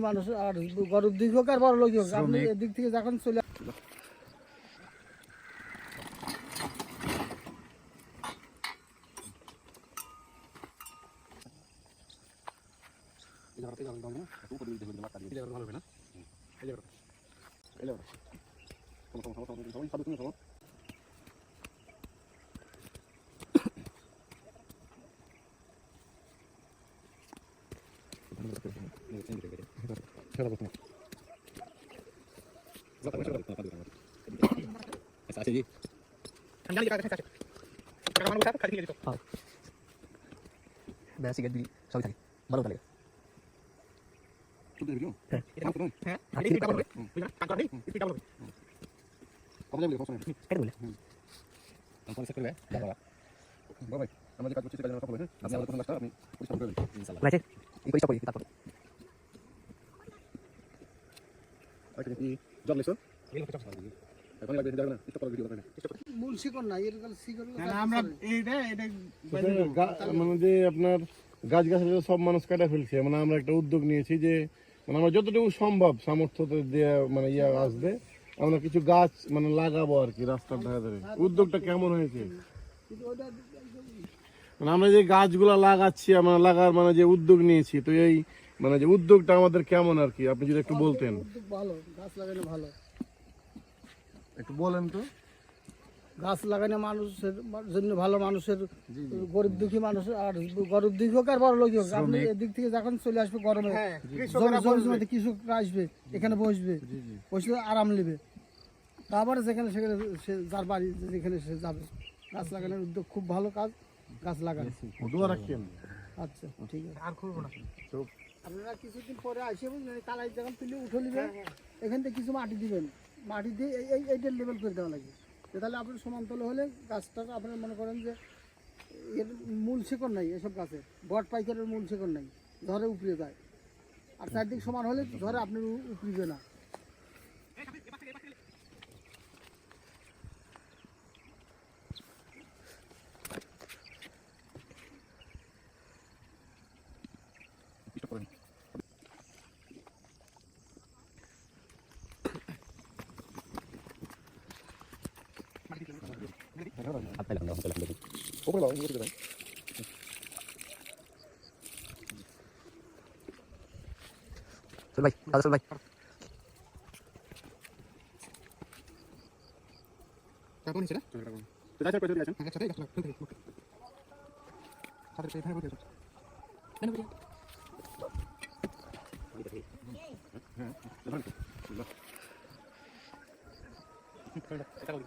মানুষ আর গরিব দিক হোক আর বড় লোক হোক আপনি। এদিক থেকে যখন চলে Şuna bakma. Zaten şuna bakma. Esas iyi. Kendine dikkat et. Kendine bana bakar. Kendine dikkat et. Ben sigat bir sabi tane. Bana bakar. Çok da biliyor musun? He. He. Hadi bir tablo. Bir tablo. Bir tablo. Kapıda bile konuşmuyor. Hadi böyle. Tamam sekre be. Baba. Baba. আমাদের কাজ করছে কাজ আমরা কথা বলে হ্যাঁ আপনি আমাদের কোনো লাগতে আপনি পরিষ্কার করে দিন ইনশাআল্লাহ ঠিক এই পয়সা পড়ি তারপর মানে যে আপনার গাছ গাছালি সব মানুষ কাটা ফেলছে মানে আমরা একটা উদ্যোগ নিয়েছি যে মানে আমরা যতটুকু সম্ভব সামর্থ্য দিয়ে মানে ইয়া আসবে আমরা কিছু গাছ মানে লাগাবো আর কি রাস্তার ধারে ধারে। উদ্যোগটা কেমন হয়েছে? মানে আমরা যে গাছগুলা লাগাচ্ছি আমরা লাগার মানে যে উদ্যোগ নিয়েছি তো এই মানে যে উদ্যোগটা আমাদের কেমন আর কি? আপনি যদি একটু বলতেন। উদ্যোগ ভালো গাছ লাগানো ভালো। একটু বলেন তো। গাছ লাগানো মানুষের জন্য ভালো মানুষের গরিব দুঃখী মানুষ আর গরিব দিক হোক আর বড় লোক হোক আপনি এদিক থেকে যখন চলে আসবে গরমে জমি- জমি জমিতে কৃষক আসবে এখানে বসবে বসলে আরাম নেবে। তারপরে যেখানে সেখানে সে যার বাড়ি যেখানে সে যাবে। গাছ লাগানোর উদ্যোগ খুব ভালো কাজ গাছ লাগানো। আচ্ছা ঠিক আছে। আর করব না। কিছুদিন পরে আসে বুঝলেন কালাই যখন তুলে উঠে নেবেন এখান থেকে কিছু মাটি দিবেন। মাটি দিয়ে এই এই এইটার লেভেল করে দেওয়া লাগে। তাহলে আপনার সমান্তল হলে গাছটা আপনার মনে করেন যে এর মূল শিকড় নাই এসব গাছে। বট পাইকারের মূল শিকড় নাই। ধরে উপরে যায়। আর চারদিক সমান হলে ধরে আপনার আপনার আমরা হোটেল আমরা ওপরে বাবা নিয়ে দেবেন চল ভাই দাদা চল ভাই কাপড় নিচে না তো যাই চল চলে যাচ্ছেন একসাথে রাখলাম সাথে পেয়ে ফেলে বলতে কেন বলি হ্যাঁ হ্যাঁ এটা বলি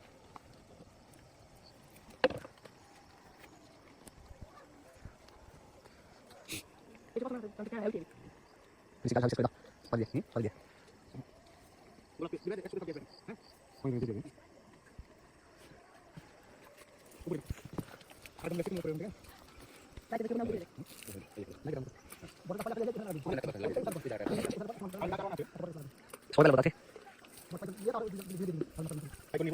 Bisa kan habis sepeda. Sekali dia, hmm? sekali dia. Bolak dia kita nambah. Lagi nambah. Boleh kita ini.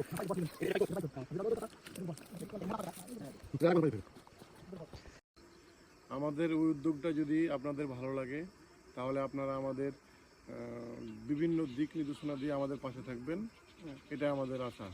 Ayo ini. আমাদের ওই উদ্যোগটা যদি আপনাদের ভালো লাগে তাহলে আপনারা আমাদের বিভিন্ন দিক নির্দেশনা দিয়ে আমাদের পাশে থাকবেন। হ্যাঁ। এটা আমাদের আশা।